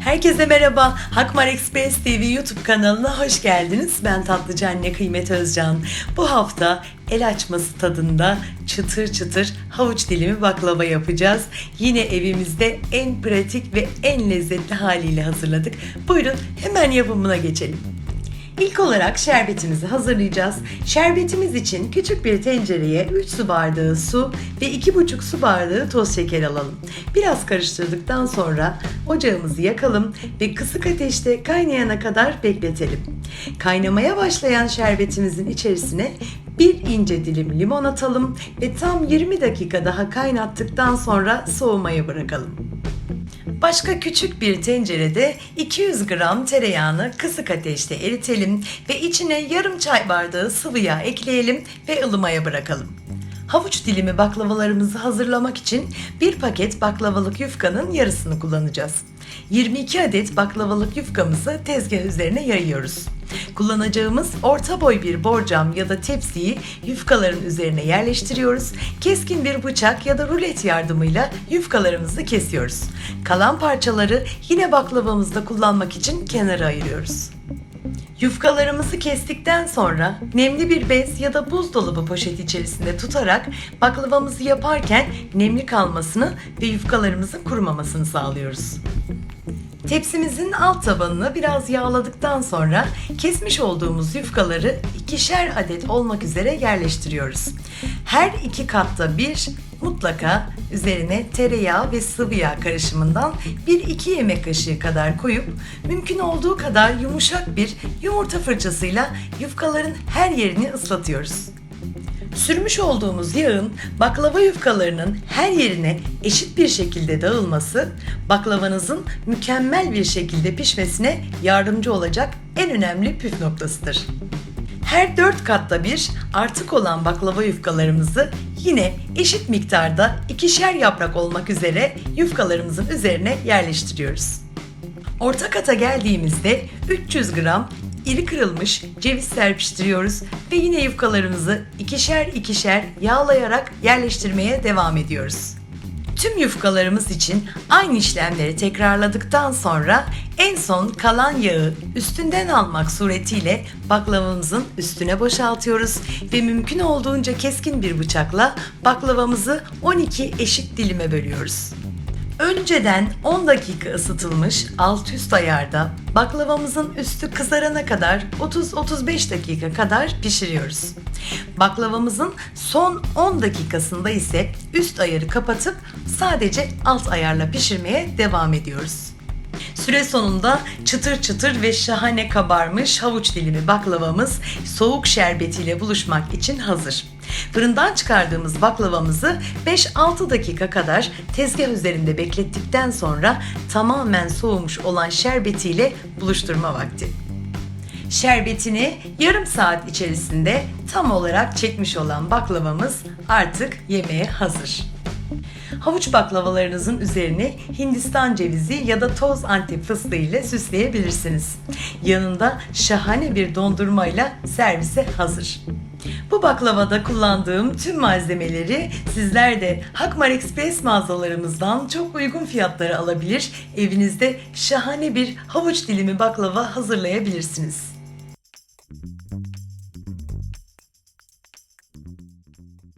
Herkese merhaba. Hakmar Express TV YouTube kanalına hoş geldiniz. Ben tatlıcı anne Kıymet Özcan. Bu hafta el açması tadında çıtır çıtır havuç dilimi baklava yapacağız. Yine evimizde en pratik ve en lezzetli haliyle hazırladık. Buyurun hemen yapımına geçelim. İlk olarak şerbetimizi hazırlayacağız. Şerbetimiz için küçük bir tencereye 3 su bardağı su ve 2,5 su bardağı toz şeker alalım. Biraz karıştırdıktan sonra ocağımızı yakalım ve kısık ateşte kaynayana kadar bekletelim. Kaynamaya başlayan şerbetimizin içerisine bir ince dilim limon atalım ve tam 20 dakika daha kaynattıktan sonra soğumaya bırakalım. Başka küçük bir tencerede 200 gram tereyağını kısık ateşte eritelim ve içine yarım çay bardağı sıvı yağ ekleyelim ve ılımaya bırakalım. Havuç dilimi baklavalarımızı hazırlamak için bir paket baklavalık yufkanın yarısını kullanacağız. 22 adet baklavalık yufkamızı tezgah üzerine yayıyoruz. Kullanacağımız orta boy bir borcam ya da tepsiyi yufkaların üzerine yerleştiriyoruz. Keskin bir bıçak ya da rulet yardımıyla yufkalarımızı kesiyoruz. Kalan parçaları yine baklavamızda kullanmak için kenara ayırıyoruz. Yufkalarımızı kestikten sonra nemli bir bez ya da buzdolabı poşeti içerisinde tutarak baklavamızı yaparken nemli kalmasını ve yufkalarımızın kurumamasını sağlıyoruz. Tepsimizin alt tabanını biraz yağladıktan sonra kesmiş olduğumuz yufkaları ikişer adet olmak üzere yerleştiriyoruz. Her iki katta bir mutlaka üzerine tereyağı ve sıvı yağ karışımından 1-2 yemek kaşığı kadar koyup mümkün olduğu kadar yumuşak bir yumurta fırçasıyla yufkaların her yerini ıslatıyoruz. Sürmüş olduğumuz yağın baklava yufkalarının her yerine eşit bir şekilde dağılması baklavanızın mükemmel bir şekilde pişmesine yardımcı olacak en önemli püf noktasıdır. Her 4 katta bir artık olan baklava yufkalarımızı yine eşit miktarda ikişer yaprak olmak üzere yufkalarımızın üzerine yerleştiriyoruz. Orta kata geldiğimizde 300 gram iri kırılmış ceviz serpiştiriyoruz ve yine yufkalarımızı ikişer ikişer yağlayarak yerleştirmeye devam ediyoruz. Tüm yufkalarımız için aynı işlemleri tekrarladıktan sonra en son kalan yağı üstünden almak suretiyle baklavamızın üstüne boşaltıyoruz ve mümkün olduğunca keskin bir bıçakla baklavamızı 12 eşit dilime bölüyoruz. Önceden 10 dakika ısıtılmış alt üst ayarda baklavamızın üstü kızarana kadar 30-35 dakika kadar pişiriyoruz. Baklavamızın son 10 dakikasında ise üst ayarı kapatıp sadece alt ayarla pişirmeye devam ediyoruz. Süre sonunda çıtır çıtır ve şahane kabarmış havuç dilimi baklavamız soğuk şerbetiyle buluşmak için hazır. Fırından çıkardığımız baklavamızı 5-6 dakika kadar tezgah üzerinde beklettikten sonra tamamen soğumuş olan şerbetiyle buluşturma vakti. Şerbetini yarım saat içerisinde tam olarak çekmiş olan baklavamız artık yemeğe hazır. Havuç baklavalarınızın üzerini Hindistan cevizi ya da toz antep fıstığı ile süsleyebilirsiniz. Yanında şahane bir dondurmayla servise hazır. Bu baklavada kullandığım tüm malzemeleri sizler de Hakmar Express mağazalarımızdan çok uygun fiyatlara alabilir, evinizde şahane bir havuç dilimi baklava hazırlayabilirsiniz.